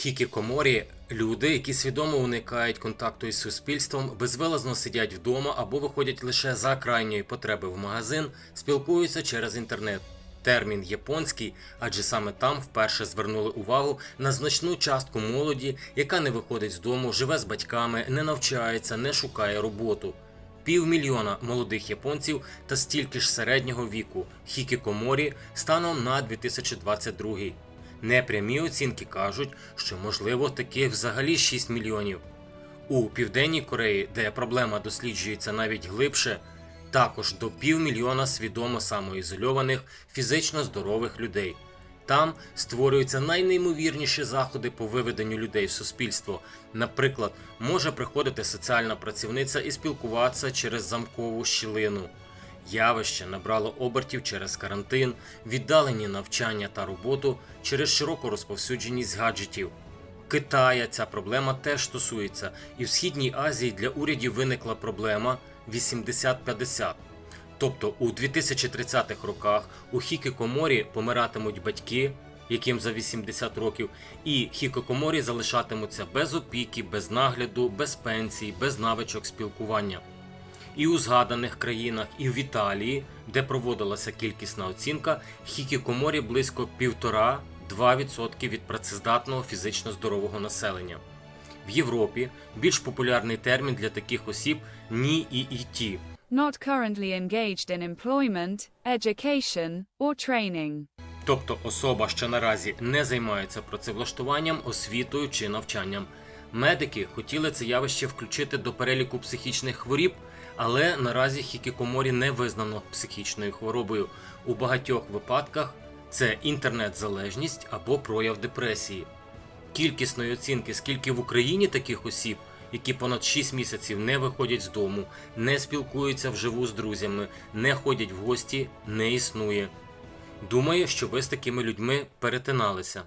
Хікікоморі люди, які свідомо уникають контакту із суспільством, безвилазно сидять вдома або виходять лише за крайньої потреби в магазин, спілкуються через інтернет. Термін японський, адже саме там вперше звернули увагу на значну частку молоді, яка не виходить з дому, живе з батьками, не навчається, не шукає роботу. Півмільйона молодих японців та стільки ж середнього віку хікікоморі станом на 2022. Непрямі оцінки кажуть, що можливо таких взагалі 6 мільйонів. У Південній Кореї, де проблема досліджується навіть глибше, також до півмільйона свідомо самоізольованих, фізично здорових людей. Там створюються найнеймовірніші заходи по виведенню людей в суспільство. Наприклад, може приходити соціальна працівниця і спілкуватися через замкову щілину. Явище набрало обертів через карантин, віддалені навчання та роботу через широку розповсюдженість гаджетів. Китая ця проблема теж стосується, і в Східній Азії для урядів виникла проблема 80-50. Тобто у 2030-х роках у Хікікоморі помиратимуть батьки, яким за 80 років, і Хікікоморі залишатимуться без опіки, без нагляду, без пенсій, без навичок спілкування. І у згаданих країнах, і в Італії, де проводилася кількісна оцінка, хікікоморі близько 1,5-2% від працездатного фізично здорового населення. В Європі більш популярний термін для таких осіб НІІІТ not currently engaged in employment, education, or training. тобто особа, що наразі не займається працевлаштуванням, освітою чи навчанням. Медики хотіли це явище включити до переліку психічних хворіб, але наразі хікікоморі не визнано психічною хворобою. У багатьох випадках це інтернет-залежність або прояв депресії. Кількісної оцінки, скільки в Україні таких осіб, які понад 6 місяців не виходять з дому, не спілкуються вживу з друзями, не ходять в гості, не існує. Думаю, що ви з такими людьми перетиналися.